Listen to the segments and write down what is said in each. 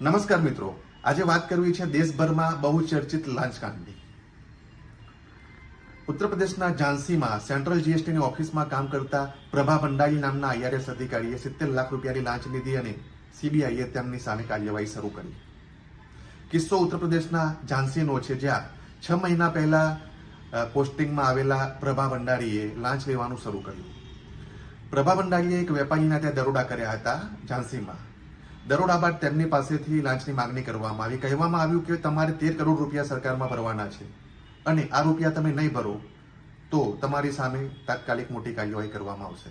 નમસ્કાર મિત્રો. આજે વાત કરવી છે દેશભરમાં બહુ ચર્ચિત લાંચકાંડની. ઉત્તર પ્રદેશના ઝાંસીમાં સેન્ટ્રલ જીએસટીની ઓફિસમાં કામ કરતા પ્રભા ભંડારી નામના આઈઆરએસ અધિકારીએ સિત્તેર લાખ રૂપિયાની લાંચ લીધી અને સીબીઆઈએ તેમની સામે કાર્યવાહી શરૂ કરી. કિસ્સો ઉત્તર પ્રદેશના ઝાંસીનો છે જ્યાં છ મહિના પહેલા પોસ્ટિંગમાં આવેલા પ્રભા ભંડારીએ લાંચ લેવાનું શરૂ કર્યું. પ્રભા ભંડારીએ એક વેપારીના ત્યાં દરોડા કર્યા હતા ઝાંસીમાં. દરોડા બાદ તેમની પાસેથી લાંચની માંગણી કરવામાં આવી. કહેવામાં આવ્યું કે તમારે તેર કરોડ રૂપિયા સરકારમાં ભરવાના છે અને આ રૂપિયા તમે નહીં ભરો તો તમારી સામે તાત્કાલિક મોટી કાર્યવાહી કરવામાં આવશે.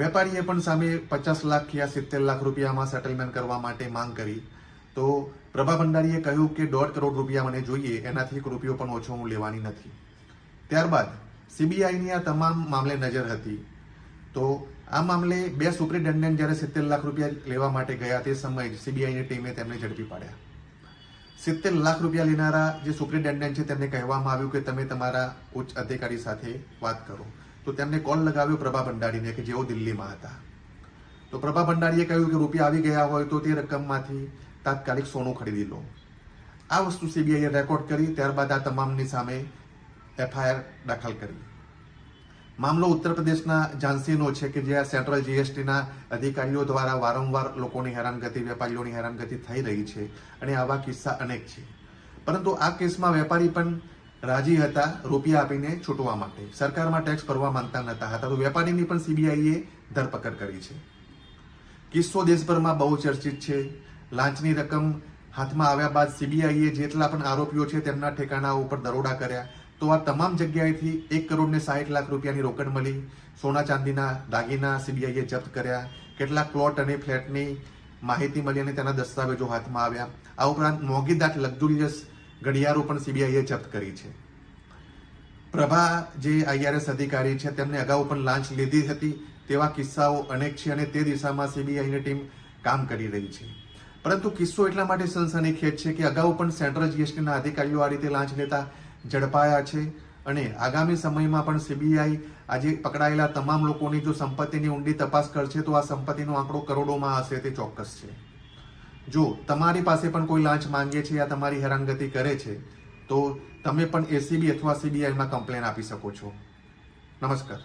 વેપારીએ પણ સામે પચાસ લાખ યા સિત્તેર લાખ રૂપિયામાં સેટલમેન્ટ કરવા માટે માંગ કરી. તો પ્રભા ભંડારીએ કહ્યું કે દોઢ કરોડ રૂપિયા મને જોઈએ, એનાથી એક રૂપિયો પણ ઓછો હું લેવાની નથી. ત્યારબાદ સીબીઆઈની આ તમામ મામલે નજર હતી. તો આ મામલે બે સુપ્રિન્ટેન્ડન્ટ જ્યારે સિત્તેર લાખ રૂપિયા લેવા માટે ગયા તે સમયે સીબીઆઈની ટીમે તેમને ઝડપી પાડ્યા. સિત્તેર લાખ રૂપિયા લેનારા જે સુપ્રિન્ટેન્ડન્ટ છે તેમને કહેવામાં આવ્યું કે તમે તમારા ઉચ્ચ અધિકારી સાથે વાત કરો. તો તેમને કોલ લગાવ્યો પ્રભા ભંડારીને કે જેઓ દિલ્હીમાં હતા. તો પ્રભા ભંડારીએ કહ્યું કે રૂપિયા આવી ગયા હોય તો તે રકમમાંથી તાત્કાલિક સોનું ખરીદી લો. આ વસ્તુ સીબીઆઈએ રેકોર્ડ કરી, ત્યારબાદ આ તમામની સામે એફઆઈઆર દાખલ કરી. મામલો ઉત્તર પ્રદેશના ઝાંસીનો છે કે જ્યાં સેન્ટ્રલ જીએસટીના અધિકારીઓ દ્વારા વારંવાર લોકોની હેરાનગતિ, વેપારીઓની હેરાનગતિ થઈ રહી છે અને આવા કિસ્સા અનેક છે. પરંતુ આ કેસમાં વેપારી પણ રાજી હતા રૂપિયા આપીને છૂટવા માટે. સરકારમાં ટેક્સ ભરવા માંગતા નતા હતા તો વેપારીની પણ સીબીઆઈએ ધરપકડ કરી છે. કિસ્સો દેશભરમાં બહુ ચર્ચિત છે. લાંચની રકમ હાથમાં આવ્યા બાદ સીબીઆઈએ જેટલા પણ આરોપીઓ છે તેમના ઠેકાણા ઉપર દરોડા કર્યા. તો આ તમામ જગ્યાએથી એક કરોડ ને સાહીઠ લાખ રૂપિયાની રોકડ મળી. સોના ચાંદીના દાગીના સીબીઆઈએ જપ્ત કર્યા. કેટલાક પ્લોટ અને ફ્લેટની માહિતી મળી અને તેના દસ્તાવેજો હાથમાં આવ્યા. આ ઉપરાંત મોંઘીદાટ લક્ઝુરિયસ ઘડિયાળો પણ સીબીઆઈએ જપ્ત કરી છે. પ્રભા જે આઈઆરએસ અધિકારી છે, તેમને અગાઉ પણ લાંચ લીધી હતી તેવા કિસ્સાઓ અનેક છે અને તે દિશામાં સીબીઆઈની ટીમ કામ કરી રહી છે. પરંતુ કિસ્સો એટલા માટે સનસનીખેજ છે કે અગાઉ પણ સેન્ટ્રલ જીએસટીના અધિકારીઓ આ રીતે લાંચ લેતા ઝડપાયા છે અને આગામી સમયમાં પણ સીબીઆઈ આજે પકડાયેલા તમામ લોકોની જો સંપત્તિની ઊંડી તપાસ કરશે, તો આ સંપત્તિનો આંકડો કરોડોમાં હશે તે ચોક્કસ છે. જો તમારી પાસે પણ કોઈ લાંચ માંગે છે યા તમારી હેરાનગતિ કરે છે, તો તમે પણ એસીબી અથવા સીબીઆઈમાં કમ્પ્લેન આપી શકો છો. નમસ્કાર.